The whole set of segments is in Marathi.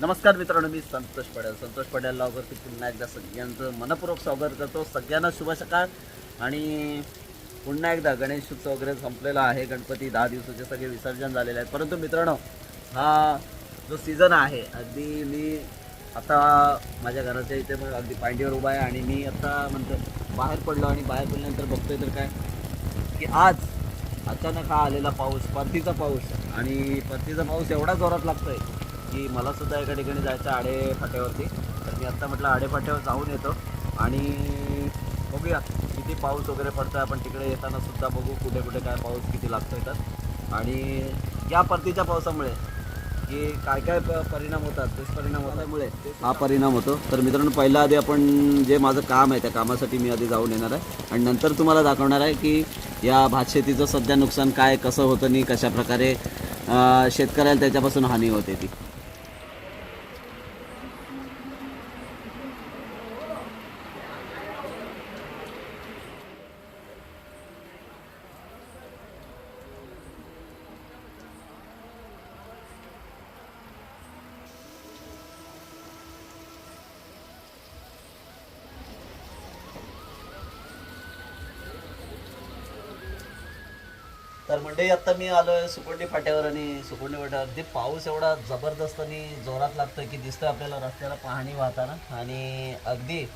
नमस्कार मित्रांनो मी संतोष पडेल. संतोष पडेल लॉगवरती पुन्हा एकदा सगळ्यांचं मनपूर्वक स्वागत करतो. सगळ्यांना शुभ सकाळ. आणि पुन्हा एकदा गणेश उत्सव वगैरे संपलेला आहे. गणपती दहा दिवसाचे सगळे विसर्जन झालेले आहेत. परंतु मित्रांनो हा जो सीझन आहे अगदी मी आता माझ्या घराच्या इथे मग अगदी पांडीवर उभा आहे आणि मी आता म्हणतो बाहेर पडलो आणि बाहेर पडल्यानंतर बघतोय तर काय? की आज अचानक हा आलेला पाऊस परतीचा पाऊस. आणि परतीचा पाऊस एवढा जोरात लागतोय. की मला सुद्धा एका ठिकाणी जायचं आडे फाट्यावरती तर मी आत्ता म्हटलं आडे फाट्यावर जाऊन येतो. आणि बघूया किती पाऊस वगैरे पडतोय. आपण तिकडे येताना सुद्धा बघू कुठे कुठे काय पाऊस किती लागतो येतात आणि या परतीच्या पावसामुळे की काय काय प- परिणाम होतात दुष्परिणाम होण्यामुळे हा परिणाम होतो. तर मित्रांनो पहिला आधी आपण जे माझं काम आहे त्या कामासाठी मी आधी जाऊन येणार आहे. आणि नंतर तुम्हाला दाखवणार आहे की या भातशेतीचं सध्या नुकसान काय कसं होतं आणि कशा प्रकारे शेतकऱ्याला त्याच्यापासून हानी होते ती. तर म्हणजे आता मी आलोय सुकोंडी फाट्यावर आणि सुकोंडी फाट्यावर. ते पाऊस एवढा जबरदस्त आणि जोरात लागतं की दिसतं आपल्याला रस्त्याला पाहणी वाहताना. आणि अगदी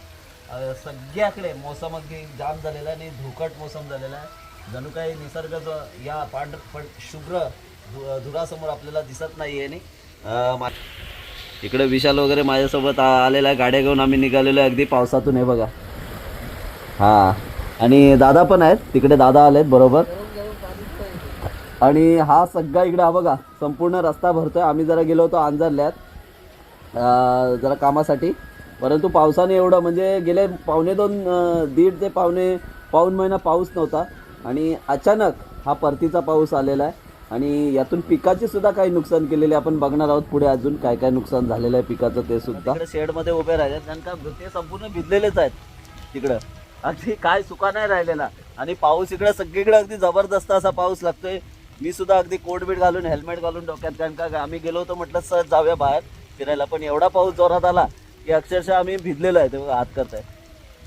सगळ्याकडे मोसम अगदी जाम झालेला आहे आणि धुकट मोसम झालेला आहे. जणू काही निसर्ग जो या पांढर पण शुभ्र धु- धुरासमोर आपल्याला दिसत नाही आहे आणि मा- इकडे विशाल वगैरे माझ्यासोबत आलेला आहे. गाड्या घेऊन आम्ही निघालेलो आहे. अगदी पावसातून हे बघा. हा. आणि दादा पण आहेत. तिकडे दादा आलेत बरोबर. आणि हा सगळा इकडे हा बघा संपूर्ण रस्ता भरतो आहे आम्ही जरा गेलो होतो आंजरल्यात. जरा कामासाठी. परंतु पावसाने एवढं म्हणजे गेले पावणे दोन दीड ते पावणे पाऊन महिना पाऊस नव्हता. आणि अचानक हा परतीचा पाऊस आलेला आहे. आणि यातून पिकाचे सुद्धा काही नुकसान केलेले आपण बघणार आहोत पुढे अजून काय काय नुकसान झालेलं आहे पिकाचं ते सुद्धा. शेडमध्ये उभे राहिले कारण का ते संपूर्ण भिजलेलेच आहेत तिकडं. अगदी काय सुका नाही राहिलेला. आणि पाऊस इकडं सगळीकडे अगदी जबरदस्त असा पाऊस लागतोय. मी सुद्धा अगदी कोट बीट घालून हेल्मेट घालून डोक्यात कारण का आम्ही गेलो होतो म्हटलं सहज जाऊया बाहेर. फिरायला. पण एवढा पाऊस जोरात आला की अक्षरशः आम्ही भिजलेलो आहे ते हात करत आहे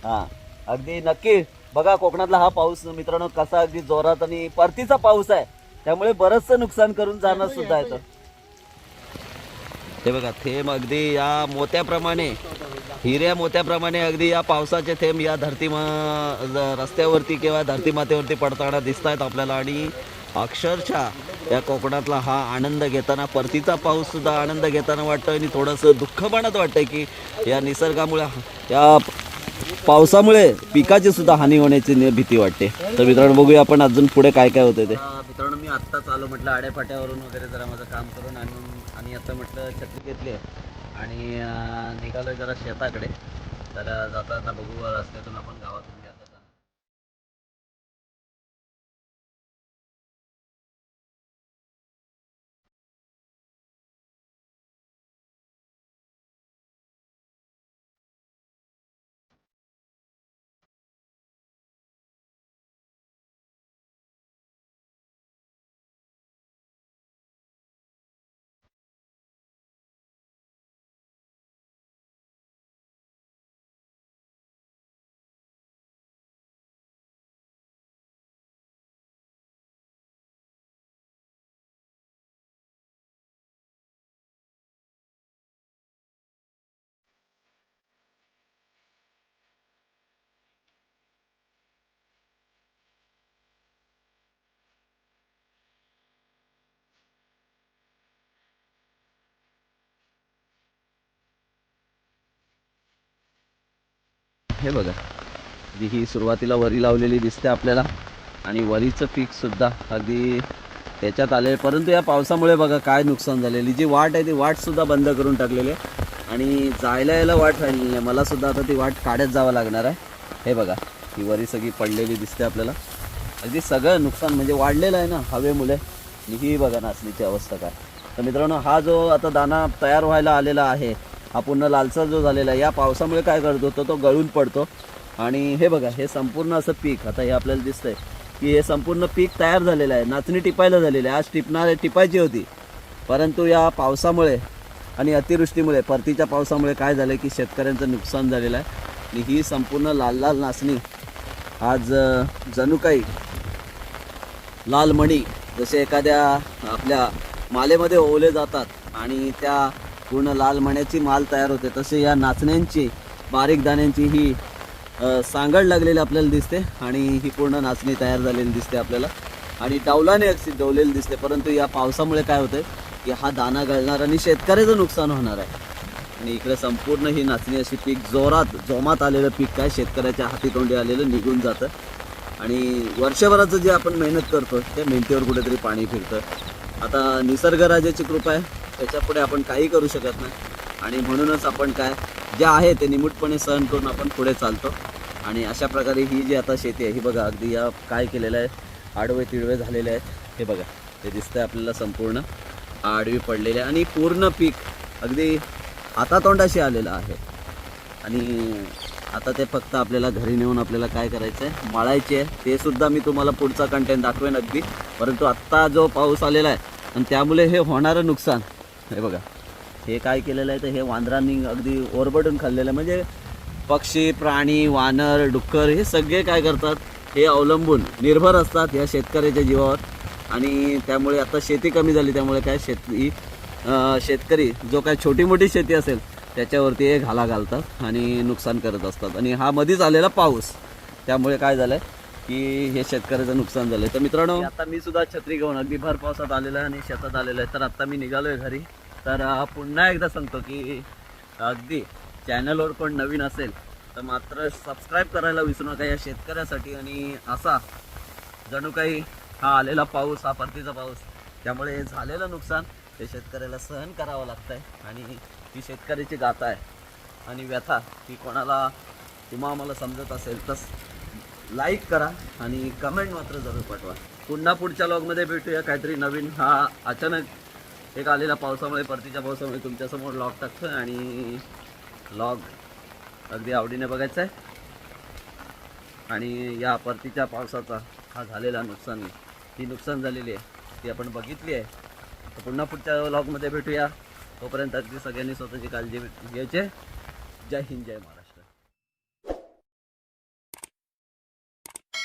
हां अगदी नक्की. बघा कोकणातला हा पाऊस मित्रांनो कसा अगदी जोरात आणि परतीचा पाऊस आहे. त्यामुळे बरंचसं नुकसान करून जाणं सुद्धा येतं ते. बघा थेंब अगदी या मोत्याप्रमाणे हिऱ्या मोत्याप्रमाणे अगदी या पावसाचे थेंब या धरती मा- रस्त्यावरती किंवा धरती मातेवरती पडताना दिसत आहेत आपल्याला. आणि अक्षरशः या कोकणातला हा आनंद घेताना परतीचा पाऊस सुद्धा आनंद घेताना वाटतो आणि थोडंसं दुःख म्हणत वाटतंय की या निसर्गामुळे या पावसामुळे पिकाची सुद्धा हानी होण्याची भीती वाटते. तर मित्रांनो बघूया आपण अजून पुढे काय काय होतं ते. मित्रांनो मी आत्ताच आलो म्हटलं आड्यापाट्यावरून वगैरे जरा माझं काम करून आणून आणि आता म्हटलं छत्री घेतली आहे. आणि निघालो जरा शेताकडे. तर जाता जाता बघू रस्त्यातून आपण गावातून हे बघा. जी ही सुरुवातीला वरी लावलेली दिसते आपल्याला. आणि वरीचं पीकसुद्धा अगदी त्याच्यात आले परंतु या पावसामुळे बघा काय नुकसान झालेली. जी वाट आहे ती वाटसुद्धा बंद करून टाकलेली आहे. आणि जायला यायला वाट राहिलेली नाही. मला सुद्धा आता ती वाट काढत जावं लागणार आहे. हे बघा. ही वरी सगळी पडलेली दिसते आपल्याला. अगदी सगळं नुकसान म्हणजे वाढलेलं आहे ना हवेमुळे. आणि ही बघा नाचणीची अवस्था काय. तर मित्रांनो हा जो आता दाना तयार व्हायला आलेला आहे हा पूर्ण लालसर जो झालेला आहे या पावसामुळे काय करतो तो तो गळून पडतो. आणि हे बघा हे संपूर्ण असं पीक आता हे आपल्याला दिसतंय की हे संपूर्ण पीक तयार झालेलं आहे नाचणी टिपायला झालेली आहे. आज टिपणार टिपायची होती. परंतु या पावसामुळे आणि अतिवृष्टीमुळे परतीच्या पावसामुळे काय झालं की शेतकऱ्यांचं नुकसान झालेलं आहे. आणि ही संपूर्ण लाल लाल नाचणी आज जणू काही लाल मणी जसे एखाद्या आपल्या मालेमध्ये ओवले जातात आणि त्या पूर्ण लाल मण्याची माल तयार होते. तसे या नाचण्यांची बारीक दाण्यांची ही सांगड लागलेली आपल्याला दिसते आणि ही पूर्ण नाचणी तयार झालेली दिसते आपल्याला. आणि डावलाने अगदी डवलेली दिसते परंतु या पावसामुळे काय होतं की हा दाना गळणार आणि शेतकऱ्याचं नुकसान होणार आहे. आणि इकडे संपूर्ण ही नाचणी अशी पीक जोरात जोमात आलेलं पीक काय शेतकऱ्याच्या हातीतोंडी आलेलं निघून जातं. आणि वर्षभराचं जे आपण मेहनत करतो त्या मेहनतीवर कुठेतरी पाणी फिरतं. आता निसर्गराजाची कृपा आहे. त्याच्यापुढे आपण काही करू शकत नाही. आणि म्हणूनच आपण काय जे आहे ते निमूटपणे सहन करून आपण पुढे चालतो. आणि अशा प्रकारे ही जी आता शेती आहे ही बघा अगदी या काय केलेलं आहे आडवे तिडवे झालेले आहेत. हे बघा ते दिसतंय आपल्याला संपूर्ण. आडवी पडलेली आहे आणि पूर्ण पीक अगदी हातातोंडाशी आलेलं आहे. आणि आता ते फक्त आपल्याला घरी नेऊन आपल्याला काय करायचं आहे माळायचे आहे. ते सुद्धा मी तुम्हाला पुढचा कंटेंट दाखवेन अगदी. परंतु आत्ता जो पाऊस आलेला आहे आणि त्यामुळे हे होणारं नुकसान हे बघा. हे काय केलेलं आहे तर हे वांदरांनी अगदी ओरबटून खाल्लेलं आहे. म्हणजे पक्षी प्राणी वानर डुक्कर हे सगळे काय करतात? हे अवलंबून निर्भर असतात या शेतकऱ्याच्या जीवावर. आणि त्यामुळे आता शेती कमी झाली त्यामुळे काय शेती शेतकरी जो काय छोटी मोठी शेती असेल त्याच्यावरती हे घाला घालतात आणि नुकसान करत असतात. आणि हा मधीच आलेला पाऊस. त्यामुळे काय झालं आहे की हे शेतकऱ्याचं नुकसान झालंय. तर मित्रांनो आता मी सुद्धा छत्री घेऊन अगदी भर पावसात आलेला आहे आणि शेतात आलेलं आहे. तर आता मी निघालोय घरी. तर पुन्हा एकदा सांगतो की अगदी चॅनलवर कोण नवीन असेल तर मात्र सबस्क्राईब करायला विसरू नका या शेतकऱ्यासाठी. आणि असा जणू काही हा आलेला पाऊस हा परतीचा पाऊस त्यामुळे झालेलं नुकसान ते शेतकऱ्याला सहन करावं लागतं आहे आणि ती शेतकऱ्याची गाथा आहे. आणि व्यथा ती कोणाला किंवा आम्हाला समजत असेल तर लाईक करा आणि कमेंट मात्र जरूर पाठवा. पुन्हा पुढच्या लॉगमध्ये भेटूया. काहीतरी नवीन. हा अचानक एक आलेला पावसामुळे परतीच्या पावसामुळे तुमच्यासमोर लॉग आहे आणि लॉग अगदी आवडीने बघायचा आहे आणि या परतीच्या पावसाचा हा झालेला नुकसान ही नुकसान झालेली आहे. ती आपण बघितली आहे. तर पुन्हा पुढच्या लॉगमध्ये भेटूया. तोपर्यंत अगदी सगळ्यांनी स्वतःची काळजी घ्यायची आहे. जय हिंद जय महाराज